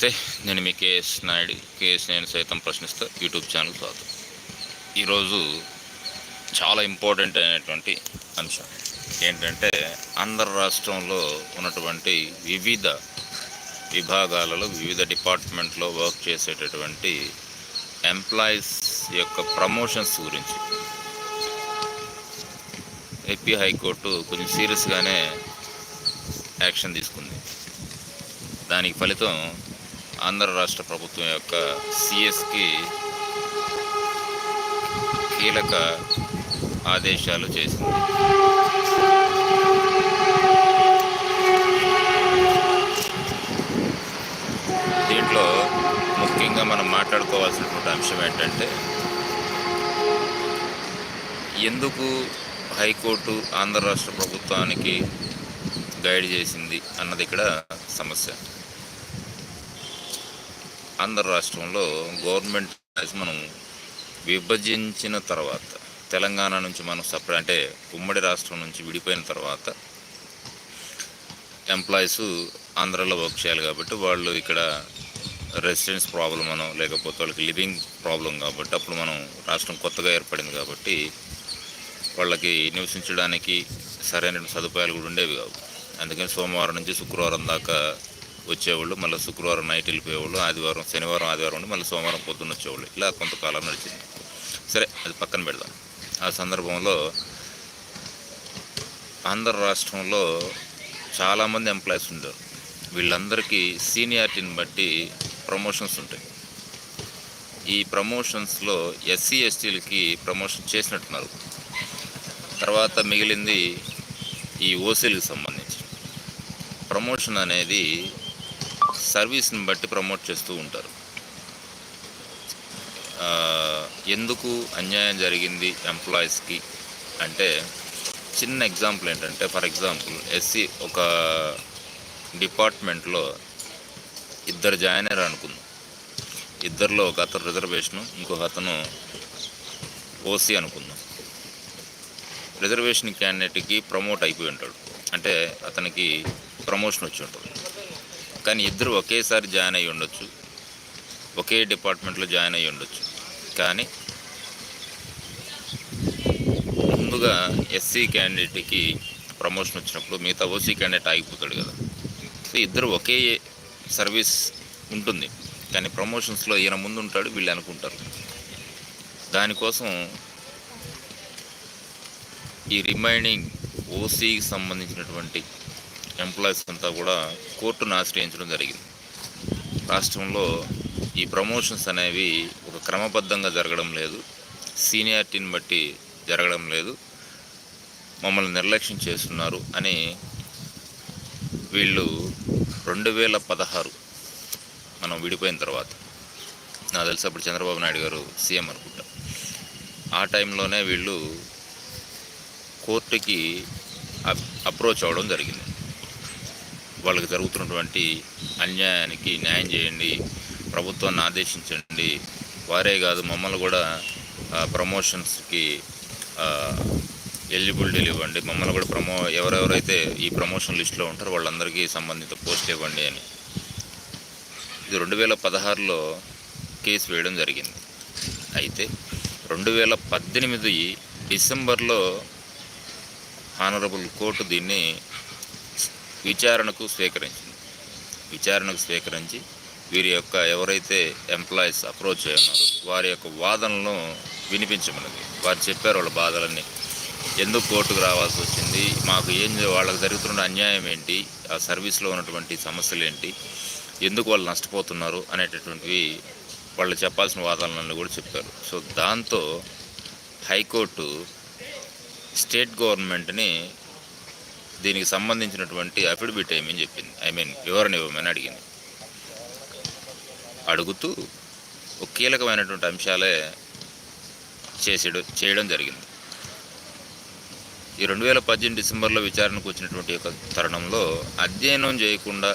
నమస్తే నేను మీ KS Naidu KS నేను సైతం ప్రశ్నిస్తా యూట్యూబ్ ఛానల్ స్వాగతం. ఈరోజు చాలా ఇంపార్టెంట్ అయినటువంటి అంశం. ఏంటంటే ఆంధ్ర రాష్ట్రంలో ఉన్నటువంటి వివిధ విభాగాలలో వివిధ డిపార్ట్మెంట్లో వర్క్ చేసేటటువంటి ఎంప్లాయీస్ యొక్క ప్రమోషన్స్ గురించి. ఏపీ హైకోర్టు కొంచెం సీరియస్గానే యాక్షన్ తీసుకుంది. దానికి ఫలితం ఆంధ్ర రాష్ట్ర ప్రభుత్వం యొక్క సిఎస్కి కీలక ఆదేశాలు చేసింది. దీంట్లో ముఖ్యంగా మనం మాట్లాడుకోవాల్సినటువంటి అంశం ఏంటంటే ఎందుకు హైకోర్టు ఆంధ్ర రాష్ట్ర ప్రభుత్వానికి గైడ్ చేసింది అన్నది ఇక్కడ సమస్య. ఆంధ్ర రాష్ట్రంలో గవర్నమెంట్ మనం విభజించిన తర్వాత తెలంగాణ నుంచి మనం సపరేట్ అంటే ఉమ్మడి రాష్ట్రం నుంచి విడిపోయిన తర్వాత ఎంప్లాయీస్ ఆంధ్రాలో వర్క్ చేయాలి కాబట్టి వాళ్ళు ఇక్కడ రెసిడెన్స్ ప్రాబ్లం అనో లేకపోతే వాళ్ళకి లివింగ్ ప్రాబ్లం కాబట్టి అప్పుడు మనం రాష్ట్రం కొత్తగా ఏర్పడింది కాబట్టి వాళ్ళకి నివసించడానికి సరైన సదుపాయాలు కూడా ఉండేవి కావు. అందుకని సోమవారం నుంచి శుక్రవారం దాకా వచ్చేవాళ్ళు మళ్ళీ శుక్రవారం నైట్ వెళ్ళిపోయేవాళ్ళు ఆదివారం శనివారం ఆదివారం ఉండి మళ్ళీ సోమవారం పొద్దున్న వచ్చేవాళ్ళు. ఇలా కొంతకాలం నడిచింది. సరే అది పక్కన పెడదాం. ఆ సందర్భంలో ఆంధ్ర రాష్ట్రంలో చాలామంది ఎంప్లాయీస్ ఉంటారు వీళ్ళందరికీ సీనియారిటీని బట్టి ప్రమోషన్స్ ఉంటాయి. ఈ ప్రమోషన్స్లో ఎస్సీ ఎస్టీలకి ప్రమోషన్ చేసినట్టున్నారు. తర్వాత మిగిలింది ఈ ఓసీలకు సంబంధించి. ప్రమోషన్ అనేది సర్వీస్ని బట్టి ప్రమోట్ చేస్తూ ఉంటారు. ఎందుకు అన్యాయం జరిగింది ఎంప్లాయీస్కి? అంటే చిన్న ఎగ్జాంపుల్ ఏంటంటే ఫర్ ఎగ్జాంపుల్ ఎస్సీ ఒక డిపార్ట్మెంట్లో ఇద్దరు జాయిన్ అయ్యారు అనుకుందాం. ఇద్దరిలో ఒక అతను రిజర్వేషను ఇంకొక అతను ఓసీ అనుకుందాం. రిజర్వేషన్ క్యాండిడేట్కి ప్రమోట్ అయిపోయి ఉంటాడు. అంటే అతనికి ప్రమోషన్ వచ్చి ఉంటుంది. కానీ ఇద్దరు ఒకేసారి జాయిన్ అయ్యి ఉండొచ్చు. ఒకే డిపార్ట్మెంట్లో జాయిన్ అయ్యి ఉండొచ్చు. కానీ ముందుగా ఎస్సీ క్యాండిడేట్కి ప్రమోషన్ వచ్చినప్పుడు మిగతా ఓసీ క్యాండిడేట్ ఆగిపోతాడు కదా. సో ఇద్దరు ఒకే సర్వీస్ ఉంటుంది. కానీ ప్రమోషన్స్లో ఈయన ముందు ఉంటాడు వీళ్ళు అనుకుంటారు. దానికోసం ఈ రిమైనింగ్ ఓసీకి సంబంధించినటువంటి ఎంప్లాయీస్ అంతా కూడా కోర్టును ఆశ్రయించడం జరిగింది. రాష్ట్రంలో ఈ ప్రమోషన్స్ అనేవి ఒక క్రమబద్ధంగా జరగడం లేదు. సీనియారిటీని బట్టి జరగడం లేదు. మమ్మల్ని నిర్లక్ష్యం చేస్తున్నారు అని వీళ్ళు రెండు వేల పదహారు మనం విడిపోయిన తర్వాత నాకు తెలిసి అప్పుడు చంద్రబాబు నాయుడు గారు సీఎం అనుకుంటా ఆ టైంలోనే వీళ్ళు కోర్టుకి అప్- అప్రోచ్ అవ్వడం జరిగింది. వాళ్ళకి జరుగుతున్నటువంటి అన్యాయానికి న్యాయం చేయండి ప్రభుత్వాన్ని ఆదేశించండి. వారే కాదు మమ్మల్ని కూడా ప్రమోషన్స్కి ఎలిజిబిలిటీలు ఇవ్వండి. మమ్మల్ని కూడా ప్రమో ఎవరెవరైతే ఈ ప్రమోషన్ లిస్టులో ఉంటారో వాళ్ళందరికీ సంబంధిత పోస్టులు ఇవ్వండి అని. ఇది రెండు వేల పదహారులో కేసు వేయడం జరిగింది. అయితే రెండు వేల పద్దెనిమిది డిసెంబర్లో ఆనరబుల్ కోర్టు దీన్ని విచారణకు స్వీకరించింది. విచారణకు స్వీకరించి వీరి యొక్క ఎవరైతే ఎంప్లాయీస్ అప్రోచ్ అయి ఉన్నారో వారి యొక్క వాదనలను వినిపించమన్నది. వారు చెప్పారు వాళ్ళ బాధలన్నీ. ఎందుకు కోర్టుకు రావాల్సి వచ్చింది? మాకు ఏం వాళ్ళకి జరుగుతున్న అన్యాయం ఏంటి? ఆ సర్వీస్లో ఉన్నటువంటి సమస్యలు ఏంటి? ఎందుకు వాళ్ళు నష్టపోతున్నారు? అనేటటువంటివి వాళ్ళు చెప్పాల్సిన వాదనలన్నీ కూడా చెప్పారు. సో దాంతో హైకోర్టు స్టేట్ గవర్నమెంట్ని దీనికి సంబంధించినటువంటి అఫిడవిట్ ఏమని చెప్పింది. ఐ మీన్ వివరణ ఇవ్వమని అడిగింది. అడుగుతూ ఒక కీలకమైనటువంటి అంశాలే చేసేడు చేయడం జరిగింది. ఈ రెండు వేల పద్దెనిమిది డిసెంబర్లో విచారణకు వచ్చినటువంటి యొక్క తరుణంలో అధ్యయనం చేయకుండా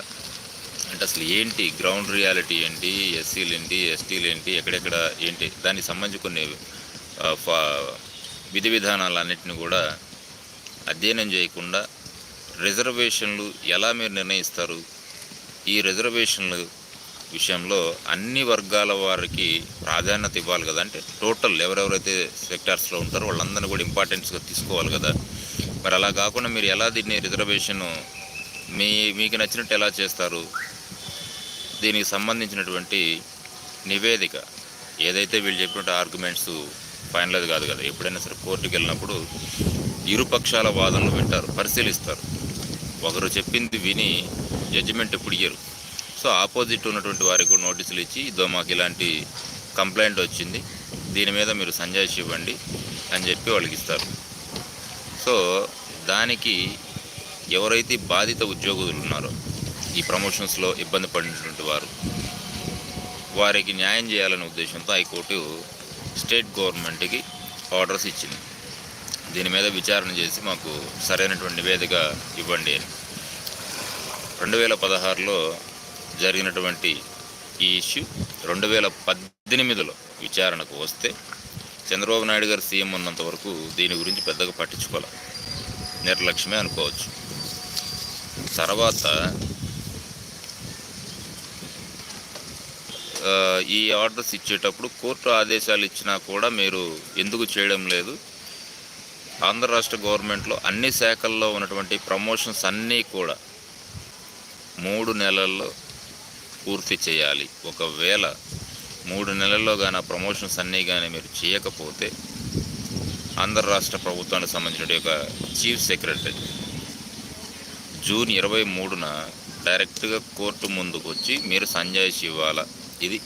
అంటే అసలు ఏంటి? గ్రౌండ్ రియాలిటీ ఏంటి? ఎస్సీలు ఏంటి? ఎస్టీలు ఏంటి? ఎక్కడెక్కడ ఏంటి? దానికి సంబంధించి కొన్ని విధి విధానాలన్నింటినీ కూడా అధ్యయనం చేయకుండా రిజర్వేషన్లు ఎలా మీరు నిర్ణయిస్తారు? ఈ రిజర్వేషన్లు విషయంలో అన్ని వర్గాల వారికి ప్రాధాన్యత ఇవ్వాలి కదా? అంటే టోటల్ ఎవరెవరైతే సెక్టార్స్లో ఉంటారో వాళ్ళందరినీ కూడా ఇంపార్టెన్స్గా తీసుకోవాలి కదా? మరి అలా కాకుండా మీరు ఎలా దీన్ని రిజర్వేషన్ మీ మీకు నచ్చినట్టు ఎలా చేస్తారు? దీనికి సంబంధించినటువంటి నివేదిక ఏదైతే వీళ్ళు చెప్పినట్టు ఆర్గ్యుమెంట్స్ ఫైనలైజ్ కాదు కదా? ఎప్పుడైనా సరే కోర్టుకి వెళ్ళినప్పుడు ఇరుపక్షాల వాదనలు వింటారు పరిశీలిస్తారు. ఒకరు చెప్పింది విని జడ్జిమెంట్ ఎప్పుడు ఇయ్యరు. సో ఆపోజిట్ ఉన్నటువంటి వారికి కూడా నోటీసులు ఇచ్చి ఇదో మాకు ఇలాంటి కంప్లైంట్ వచ్చింది దీని మీద మీరు సంజాయిషి ఇవ్వండి అని చెప్పి వాళ్ళకి ఇస్తారు. సో దానికి ఎవరైతే బాధిత ఉద్యోగులు ఉన్నారో ఈ ప్రమోషన్స్లో ఇబ్బంది పడినటువంటి వారు వారికి న్యాయం చేయాలనే ఉద్దేశంతో హైకోర్టు స్టేట్ గవర్నమెంట్కి ఆర్డర్స్ ఇచ్చింది. దీని మీద విచారణ చేసి మాకు సరైనటువంటి నివేదిక ఇవ్వండి అని. రెండు వేల పదహారులో జరిగినటువంటి ఈ ఇష్యూ రెండు వేల పద్దెనిమిదిలో విచారణకు వస్తే చంద్రబాబు నాయుడు గారు సీఎం ఉన్నంత వరకు దీని గురించి పెద్దగా పట్టించుకోవాలి నిర్లక్ష్యమే అనుకోవచ్చు. తర్వాత ఈ ఆర్డర్స్ ఇచ్చేటప్పుడు కోర్టు ఆదేశాలు ఇచ్చినా కూడా మీరు ఎందుకు చేయడం లేదు? ఆంధ్ర రాష్ట్ర గవర్నమెంట్లో అన్ని శాఖల్లో ఉన్నటువంటి ప్రమోషన్స్ అన్నీ కూడా మూడు నెలల్లో పూర్తి చేయాలి. ఒకవేళ మూడు నెలల్లో కానీ ఆ ప్రమోషన్స్ అన్నీ కానీ మీరు చేయకపోతే ఆంధ్ర రాష్ట్ర ప్రభుత్వానికి సంబంధించిన ఒక చీఫ్ సెక్రటరీ జూన్ ఇరవై మూడున డైరెక్ట్గా కోర్టు ముందుకు వచ్చి మీరు సంజాయిషి ఇవ్వాలా. ఇది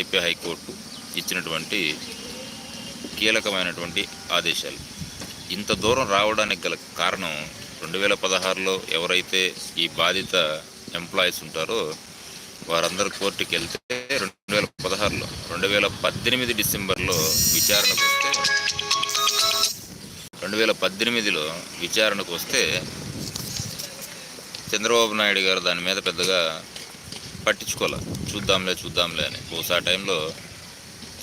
ఏపీ హైకోర్టు ఇచ్చినటువంటి కీలకమైనటువంటి ఆదేశాలు. ఇంత దూరం రావడానికి గల కారణం రెండు వేల పదహారులో ఎవరైతే ఈ బాధిత ఎంప్లాయీస్ ఉంటారో వారందరూ కోర్టుకి వెళ్తే రెండు వేల పదహారులో రెండు వేల పద్దెనిమిది డిసెంబర్లో విచారణకు వస్తే రెండు వేల పద్దెనిమిదిలో విచారణకు వస్తే చంద్రబాబు నాయుడు గారు దాని మీద పెద్దగా పట్టించుకోలే. చూద్దాంలే చూద్దాంలే అని. బహుశా టైంలో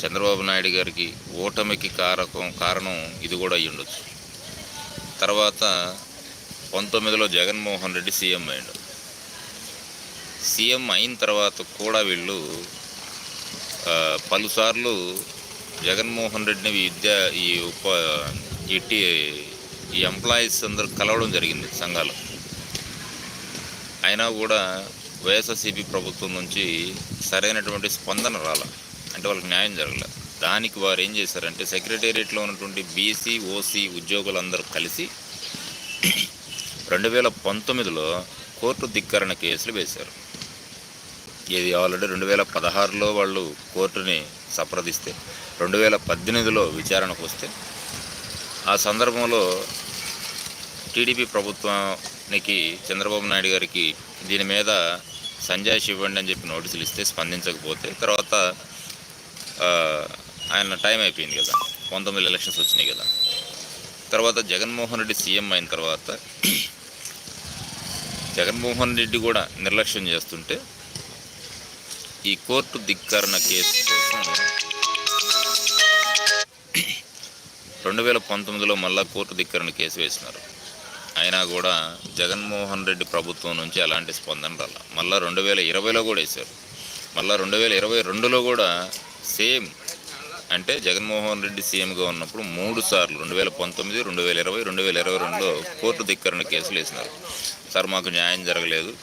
చంద్రబాబు నాయుడు గారికి ఓటమికి కారకం కారణం ఇది కూడా అయ్యి ఉండొచ్చు తర్వాత పంతొమ్మిదిలో జగన్మోహన్ రెడ్డి సీఎం అయ్యాడు. సీఎం అయిన తర్వాత కూడా వీళ్ళు పలుసార్లు జగన్మోహన్ రెడ్డిని విద్యా విద్య ఈ ఉప ఈ ఎంప్లాయీస్ అందరూ కలవడం జరిగింది సంఘాలు. అయినా కూడా వైఎస్ఆర్సీపీ ప్రభుత్వం నుంచి సరైనటువంటి స్పందన రాల. అంటే వాళ్ళకి న్యాయం జరగలేదు దానికి వారు ఏం చేశారంటే సెక్రటేరియట్లో ఉన్నటువంటి బీసీ ఓసీ ఉద్యోగులందరూ కలిసి రెండు వేల పంతొమ్మిదిలో కోర్టు ధిక్కరణ కేసులు వేశారు. ఇది ఆల్రెడీ రెండు వేల పదహారులో వాళ్ళు కోర్టుని సంప్రదిస్తే రెండు వేల పద్దెనిమిదిలో విచారణకు వస్తే ఆ సందర్భంలో టీడీపీ ప్రభుత్వానికి చంద్రబాబు నాయుడు గారికి దీని మీద సంజాయిషి ఇవ్వండి అని చెప్పి నోటీసులు ఇస్తే స్పందించకపోతే తర్వాత ఆయన టైం అయిపోయింది కదా. పంతొమ్మిది ఎలక్షన్స్ వచ్చినాయి కదా. తర్వాత జగన్మోహన్ రెడ్డి సీఎం అయిన తర్వాత జగన్మోహన్ రెడ్డి కూడా నిర్లక్ష్యం చేస్తుంటే ఈ కోర్టు ధిక్కరణ కేసు కోసం రెండు వేల పంతొమ్మిదిలో మళ్ళా కోర్టు ధిక్కరణ కేసు వేసినారు. అయినా కూడా జగన్మోహన్ రెడ్డి ప్రభుత్వం నుంచి అలాంటి స్పందన రాల. మళ్ళీ రెండు వేల ఇరవైలో కూడా వేశారు. మళ్ళీ రెండు వేల ఇరవై రెండులో కూడా సేమ్ అంటే జగన్మోహన్ రెడ్డి సీఎంగా ఉన్నప్పుడు మూడు సార్లు రెండు వేల పంతొమ్మిది రెండు వేల ఇరవై రెండు వేల ఇరవై రెండులో కోర్టు ధిక్కరణ కేసులు వేసినారు. సార్ మాకు న్యాయం జరగలేదు.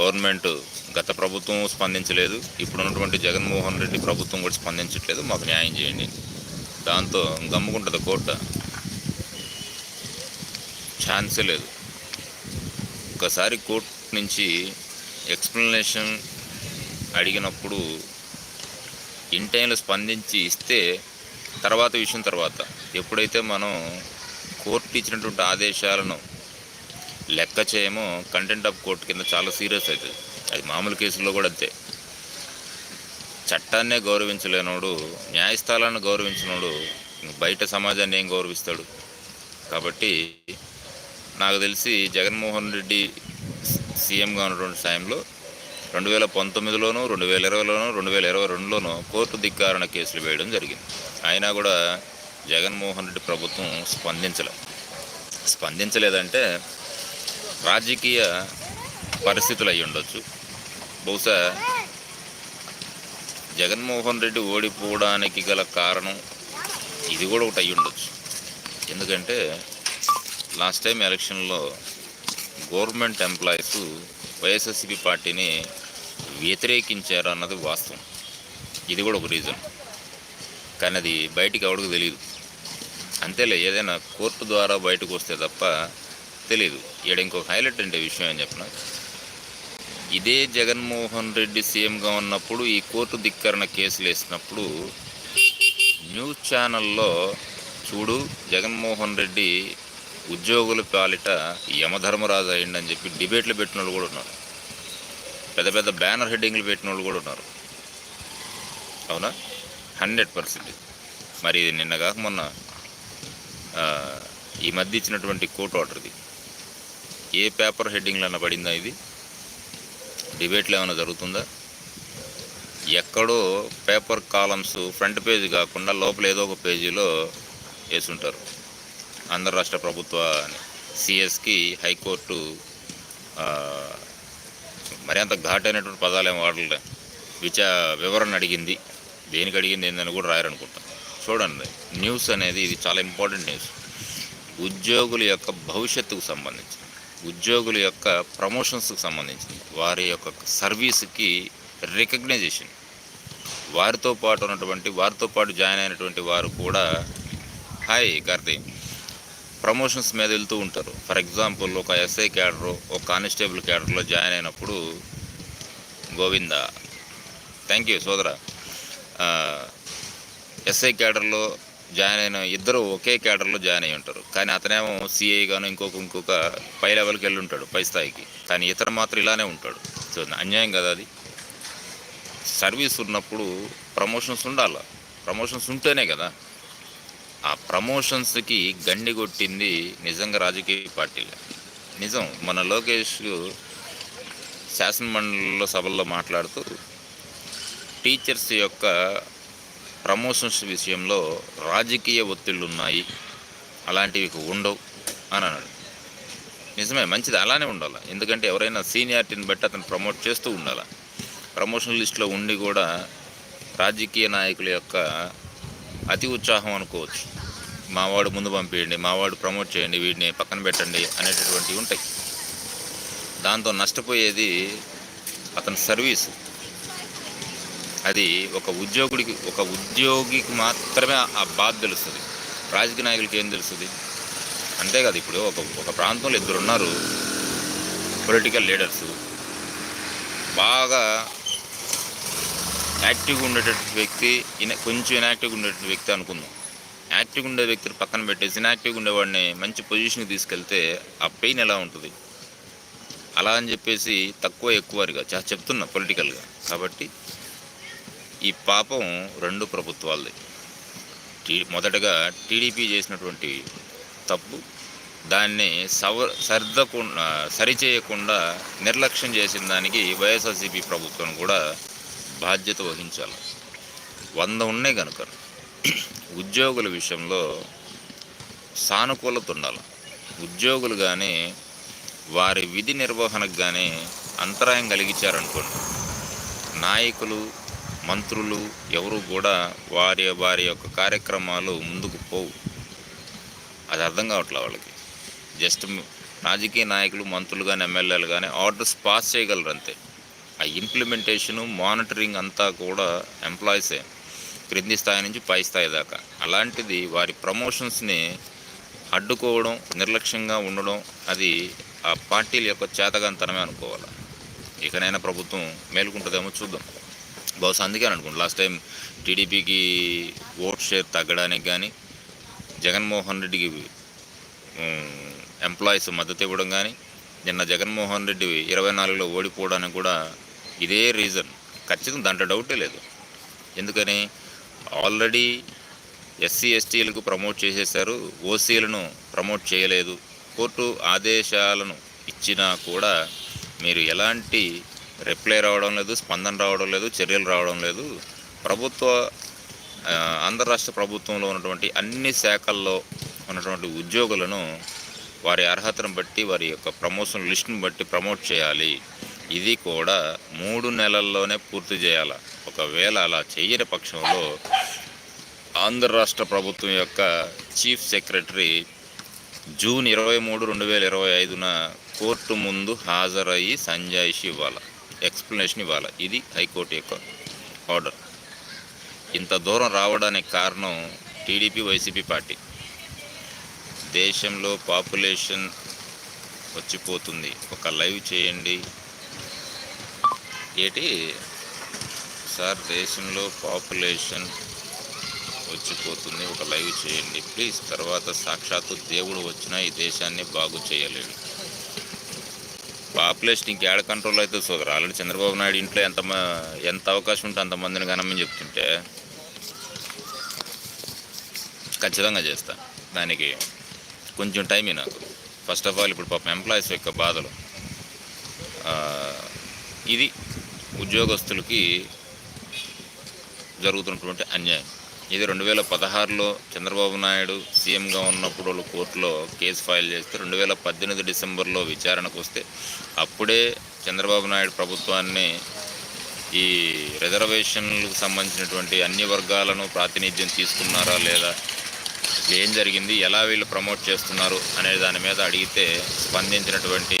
గవర్నమెంట్ గత ప్రభుత్వం స్పందించలేదు. ఇప్పుడు ఉన్నటువంటి జగన్మోహన్ రెడ్డి ప్రభుత్వం కూడా స్పందించట్లేదు. మాకు న్యాయం చేయండి. దాంతో గమ్ముకుంటుంది కోర్టు. ఛాన్సే లేదు. ఒకసారి కోర్టు నుంచి ఎక్స్ప్లెనేషన్ అడిగినప్పుడు ఇన్ టైంలో స్పందించి ఇస్తే తర్వాత విషయం తర్వాత. ఎప్పుడైతే మనం కోర్టు ఇచ్చినటువంటి ఆదేశాలను లెక్క చేయమో కంటెంట్ ఆఫ్ కోర్టు కింద చాలా సీరియస్ అవుతుంది. అది మామూలు కేసుల్లో కూడా అంతే. చట్టాన్నే గౌరవించలేనోడు న్యాయస్థానాన్ని గౌరవించినోడు బయట సమాజాన్ని ఏం గౌరవిస్తాడు? కాబట్టి నాకు తెలిసి జగన్మోహన్ రెడ్డి సీఎంగా ఉన్నటువంటి టైంలో రెండు వేల పంతొమ్మిదిలోను రెండు వేల ఇరవైలోను రెండు వేల ఇరవై రెండులోనూ కోర్టు ధిక్కారణ కేసులు వేయడం జరిగింది. అయినా కూడా జగన్మోహన్ రెడ్డి ప్రభుత్వం స్పందించలే. స్పందించలేదంటే రాజకీయ పరిస్థితులు అయి ఉండొచ్చు. బహుశా జగన్మోహన్ రెడ్డి ఓడిపోవడానికి గల కారణం ఇది కూడా ఒకటి అయి ఉండొచ్చు. ఎందుకంటే లాస్ట్ టైం ఎలక్షన్లో గవర్నమెంట్ ఎంప్లాయీస్ వైఎస్ఎస్సీపీ పార్టీని వ్యతిరేకించారు అన్నది వాస్తవం. ఇది కూడా ఒక రీజన్ కానీ అది బయటికి ఎవరికి తెలియదు అంతేలే ఏదైనా కోర్టు ద్వారా బయటకు వస్తే తప్ప తెలియదు ఈడ ఇంకొక హైలైట్ అంటే విషయం ఏం చెప్పిన? ఇదే జగన్మోహన్ రెడ్డి సీఎంగా ఉన్నప్పుడు ఈ కోర్టు ధిక్కరణ కేసులు వేసినప్పుడు న్యూస్ ఛానల్లో చూడు జగన్మోహన్ రెడ్డి ఉద్యోగుల పాలిట యమధర్మరాజు అయ్యిందని చెప్పి డిబేట్లు పెట్టిన వాళ్ళు కూడా ఉన్నారు. పెద్ద పెద్ద బ్యానర్ హెడ్డింగ్లు పెట్టిన వాళ్ళు కూడా ఉన్నారు. అవునా? Hundred percent. మరి ఇది నిన్న కాక మొన్న ఈ మధ్య ఇచ్చినటువంటి కోర్టు ఆర్డర్ది. ఏ పేపర్ హెడ్డింగ్లన్నా పడిందా ఇది? డిబేట్లు ఏమైనా జరుగుతుందా? ఎక్కడో పేపర్ కాలమ్స్ ఫ్రంట్ పేజీ కాకుండా లోపల ఏదో ఒక పేజీలో వేసుంటారు. ఆంధ్ర రాష్ట్ర ప్రభుత్వ సిఎస్కి హైకోర్టు మరి అంత ఘాటైనటువంటి పదాలు ఏం వాడలే. విచా వివరణ అడిగింది. దేనికి అడిగింది ఏందని కూడా రాయాలనుకుంటాం చూడండి న్యూస్ అనేది ఇది చాలా ఇంపార్టెంట్ న్యూస్. ఉద్యోగుల యొక్క భవిష్యత్తుకు సంబంధించి ఉద్యోగుల యొక్క ప్రమోషన్స్కి సంబంధించింది. వారి యొక్క సర్వీస్కి రికగ్నైజేషన్. వారితో పాటు ఉన్నటువంటి వారితో పాటు జాయిన్ అయినటువంటి వారు కూడా హాయ్ కార్తీ ప్రమోషన్స్ మీద వెళ్తూ ఉంటారు. ఫర్ ఎగ్జాంపుల్ ఒక ఎస్ఐ క్యాడర్ ఒక కానిస్టేబుల్ క్యాడర్లో జాయిన్ అయినప్పుడు గోవింద థ్యాంక్ యూ సోదరా ఎస్ఐ క్యాడర్లో జాయిన్ అయిన ఇద్దరు ఒకే క్యాడర్లో జాయిన్ అయి ఉంటారు. కానీ అతనేమో సిఐ గాను ఇంకొక ఇంకొక పై లెవెల్కి వెళ్ళి ఉంటాడు పై స్థాయికి. కానీ ఇతను మాత్రం ఇలానే ఉంటాడు. సో అన్యాయం కదా అది? సర్వీస్ ఉన్నప్పుడు ప్రమోషన్స్ ఉండాలి. ప్రమోషన్స్ ఉంటేనే కదా? ఆ ప్రమోషన్స్కి గండి కొట్టింది నిజంగా రాజకీయ పార్టీలే. నిజం మన లోకేష్ శాసనమండలిలో సభల్లో మాట్లాడుతూ టీచర్స్ యొక్క ప్రమోషన్స్ విషయంలో రాజకీయ ఒత్తిళ్ళు ఉన్నాయి అలాంటివి ఉండవు అని అన్నాడు. నిజమే మంచిది అలానే ఉండాలి. ఎందుకంటే ఎవరైనా సీనియారిటీని బట్టి అతను ప్రమోట్ చేస్తూ ఉండాలి. ప్రమోషన్ లిస్టులో ఉండి కూడా రాజకీయ నాయకుల యొక్క అతి ఉత్సాహం అనుకోవచ్చు. మావాడు ముందు పంపించండి మావాడు ప్రమోట్ చేయండి వీడిని పక్కన పెట్టండి అనేటటువంటివి ఉంటాయి. దాంతో నష్టపోయేది అతని సర్వీస్. అది ఒక ఉద్యోగుడికి ఒక ఉద్యోగికి మాత్రమే ఆ బాధ తెలుస్తుంది. రాజకీయ నాయకులకి ఏం తెలుస్తుంది? అంతే కదా ఇప్పుడు ఒక ఒక ప్రాంతంలో ఇద్దరు ఉన్నారు. పొలిటికల్ లీడర్స్ బాగా యాక్టివ్గా ఉండేటటువంటి వ్యక్తి ఇన కొంచెం ఇన్యాక్టివ్గా ఉండేటువంటి వ్యక్తి అనుకుందాం. యాక్టివ్గా ఉండే వ్యక్తిని పక్కన పెట్టేసి ఇన్యాక్టివ్గా ఉండేవాడిని మంచి పొజిషన్కి తీసుకెళ్తే ఆ పెయిన్ ఎలా ఉంటుంది? అలా అని చెప్పేసి తక్కువ ఎక్కువగా చెప్తున్నా పొలిటికల్గా కాబట్టి ఈ పాపం రెండు ప్రభుత్వాలది. టీ మొదటగా టీడీపీ చేసినటువంటి తప్పు దాన్ని సవ సర్దకుండా సరిచేయకుండా నిర్లక్ష్యం చేసిన దానికి వైఎస్ఆర్సీపీ ప్రభుత్వం కూడా బాధ్యత వహించాలి. వంద ఉన్నాయి కనుక ఉద్యోగుల విషయంలో సానుకూలత ఉండాలి. ఉద్యోగులు కానీ వారి విధి నిర్వహణకు కానీ అంతరాయం కలిగించారనుకోండి నాయకులు మంత్రులు ఎవరు కూడా వారి వారి యొక్క కార్యక్రమాలు ముందుకు పోవు. అది అర్థం కావట్లే వాళ్ళకి? జస్ట్ రాజకీయ నాయకులు మంత్రులు కానీ ఎమ్మెల్యేలు కానీ ఆర్డర్స్ పాస్ చేయగలరు అంతే ఆ ఇంప్లిమెంటేషను మానిటరింగ్ అంతా కూడా ఎంప్లాయీసే క్రింది స్థాయి నుంచి పై స్థాయి దాకా. అలాంటిది వారి ప్రమోషన్స్ని అడ్డుకోవడం నిర్లక్ష్యంగా ఉండడం అది ఆ పార్టీల యొక్క చేతగాంతనమే అనుకోవాలి? ఇకనైనా ప్రభుత్వం మేలుకుంటుందేమో చూద్దాం. బహుశా అందుకే అనుకోండి లాస్ట్ టైం టీడీపీకి ఓట్ షేర్ తగ్గడానికి కానీ జగన్మోహన్ రెడ్డికి ఎంప్లాయీస్ మద్దతు ఇవ్వడం కానీ నిన్న జగన్మోహన్ రెడ్డి ఇరవై నాలుగులో ఓడిపోవడానికి కూడా ఇదే రీజన్ ఖచ్చితంగా దాంట్లో డౌటే లేదు. ఎందుకని? ఆల్రెడీ ఎస్సీ ఎస్టీలకు ప్రమోట్ చేసేసారు. ఓసీలను ప్రమోట్ చేయలేదు. కోర్టు ఆదేశాలను ఇచ్చినా కూడా మీరు ఎలాంటి రిప్లై రావడం లేదు స్పందన రావడం లేదు చర్యలు రావడం లేదు. ప్రభుత్వ ఆంధ్ర రాష్ట్ర ప్రభుత్వంలో ఉన్నటువంటి అన్ని శాఖల్లో ఉన్నటువంటి ఉద్యోగులను వారి అర్హతను బట్టి వారి యొక్క ప్రమోషన్ లిస్టును బట్టి ప్రమోట్ చేయాలి. ఇది కూడా మూడు నెలల్లోనే పూర్తి చేయాలి. ఒకవేళ అలా చేయని పక్షంలో ఆంధ్ర రాష్ట్ర ప్రభుత్వం యొక్క చీఫ్ సెక్రటరీ జూన్ ఇరవై మూడు రెండు వేల ఇరవై ఐదున కోర్టు ముందు హాజరయ్యి సంజాయిషి ఇవ్వాలి. ఎక్స్ప్లెనేషన్ ఇవ్వాలి. ఇది హైకోర్టు యొక్క ఆర్డర్. ఇంత దూరం రావడానికి కారణం టీడీపీ వైసీపీ పార్టీ. దేశంలో పాపులేషన్ వచ్చిపోతుంది. ఒక లైవ్ చేయండి. ఏంటి సార్ దేశంలో పాపులేషన్ వచ్చిపోతుంది. ఒక లైవ్ చేయండి ప్లీజ్. తర్వాత సాక్షాత్తు దేవుడు వచ్చినా ఈ దేశాన్ని బాగు చేయలేడు. పాపులేషన్ ఇంకేడ కంట్రోల్ అయితే సోదరు? ఆల్రెడీ చంద్రబాబు నాయుడు ఇంట్లో ఎంత ఎంత అవకాశం ఉంటే అంతమందిని కనమని చెప్తుంటే ఖచ్చితంగా చేస్తా. దానికి కొంచెం టైమే నాకు. ఫస్ట్ ఆఫ్ ఆల్ ఇప్పుడు పాపం ఎంప్లాయీస్ యొక్క బాధలు. ఇది ఉద్యోగస్తులకి జరుగుతున్నటువంటి అన్యాయం. ఇది రెండు వేల పదహారులో చంద్రబాబు నాయుడు సీఎంగా ఉన్నప్పుడు వాళ్ళు కోర్టులో కేసు ఫైల్ చేస్తే రెండు వేల పద్దెనిమిది డిసెంబర్లో విచారణకు వస్తే అప్పుడే చంద్రబాబు నాయుడు ప్రభుత్వాన్ని ఈ రిజర్వేషన్లకు సంబంధించినటువంటి అన్ని వర్గాలను ప్రాతినిధ్యం తీసుకున్నారా లేదా ఏం జరిగింది ఎలా వీళ్ళు ప్రమోట్ చేస్తున్నారు అనే దాని మీద అడిగితే స్పందించినటువంటి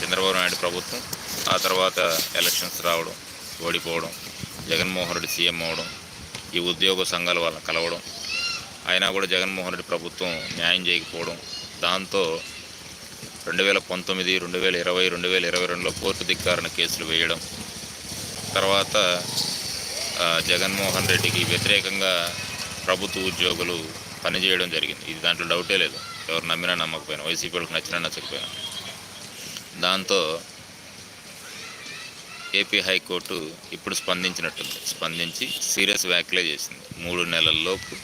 చంద్రబాబు నాయుడు ప్రభుత్వం ఆ తర్వాత ఎలక్షన్స్ రావడం ఓడిపోవడం జగన్మోహన్ రెడ్డి సీఎం అవడం ఈ ఉద్యోగ సంఘాల వల్ల కలవడం అయినా కూడా జగన్మోహన్ రెడ్డి ప్రభుత్వం న్యాయం చేయకపోవడం దాంతో రెండు వేల పంతొమ్మిది రెండు వేల ఇరవై రెండు వేల ఇరవై రెండులో కోర్టు ధిక్కారణ కేసులు వేయడం తర్వాత జగన్మోహన్ రెడ్డికి వ్యతిరేకంగా ప్రభుత్వ ఉద్యోగులు పనిచేయడం జరిగింది. ఇది దాంట్లో డౌటే లేదు. ఎవరు నమ్మినా నమ్మకపోయినా వైసీపీ వాళ్ళకి నచ్చినా నచ్చకపోయినా. దాంతో ఏపీ హైకోర్టు ఇప్పుడు స్పందించినట్టుంది. స్పందించి సీరియస్ వ్యాఖ్యలే చేసింది. మూడు నెలల్లోపు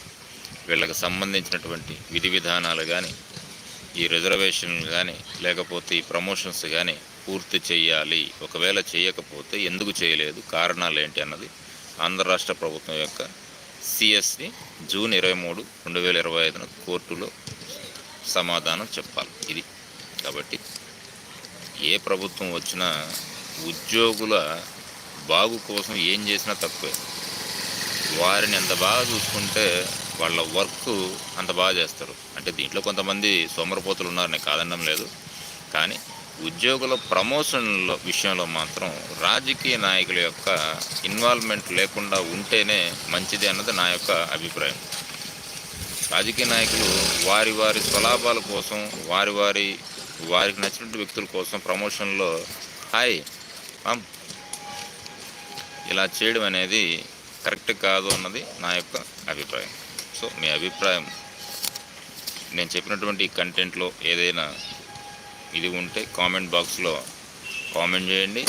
వీళ్ళకి సంబంధించినటువంటి విధి విధానాలు కానీ ఈ రిజర్వేషన్లు కానీ లేకపోతే ఈ ప్రమోషన్స్ కానీ పూర్తి చేయాలి. ఒకవేళ చేయకపోతే ఎందుకు చేయలేదు? కారణాలు ఏంటి అన్నది ఆంధ్ర రాష్ట్ర ప్రభుత్వం యొక్క సిఎస్ని జూన్ ఇరవై మూడు రెండు వేల ఇరవై ఐదున కోర్టులో సమాధానం చెప్పాలి. ఇది కాబట్టి ఏ ప్రభుత్వం వచ్చినా ఉద్యోగుల బాగు కోసం ఏం చేసినా తక్కువే. వారిని ఎంత బాగా చూసుకుంటే వాళ్ళ వర్క్ అంత బాగా చేస్తారు. అంటే దీంట్లో కొంతమంది సోమరపోతులు ఉన్నారు నేను కాదనడం లేదు. కానీ ఉద్యోగుల ప్రమోషన్ల విషయంలో మాత్రం రాజకీయ నాయకుల యొక్క ఇన్వాల్వ్మెంట్ లేకుండా ఉంటేనే మంచిది అన్నది నా యొక్క అభిప్రాయం. రాజకీయ నాయకులు వారి వారి స్వలాభాల కోసం వారి వారి వారికి నచ్చినటువంటి వ్యక్తుల కోసం ప్రమోషన్లో హాయ్ ఇలా చేయడం అనేది కరెక్ట్ కాదు అన్నది నా యొక్క అభిప్రాయం. సో మీ అభిప్రాయం నేను చెప్పినటువంటి కంటెంట్లో ఏదైనా ఇది ఉంటే కామెంట్ బాక్స్లో కామెంట్ చేయండి.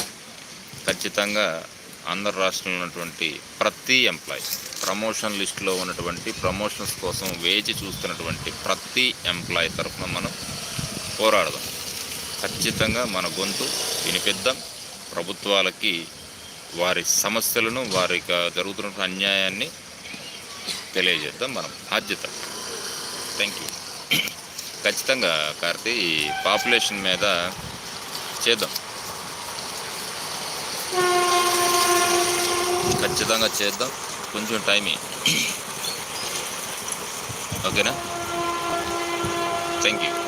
ఖచ్చితంగా ఆంధ్ర రాష్ట్రంలో ఉన్నటువంటి ప్రతి ఎంప్లాయీ ప్రమోషన్ లిస్టులో ఉన్నటువంటి ప్రమోషన్స్ కోసం వేచి చూస్తున్నటువంటి ప్రతి ఎంప్లాయీ తరఫున మనం పోరాడదాం. ఖచ్చితంగా మన గొంతు వినిపిద్దాం. ప్రభుత్వాలకి వారి సమస్యలను వారికి జరుగుతున్న అన్యాయాన్ని తెలియజేద్దాం మనం. బాధ్యత. థ్యాంక్ యూ ఖచ్చితంగా కార్తీ ఈ పాపులేషన్ మీద చేద్దాం. ఖచ్చితంగా చేద్దాం. కొంచెం టైం ఓకేనా? Thank you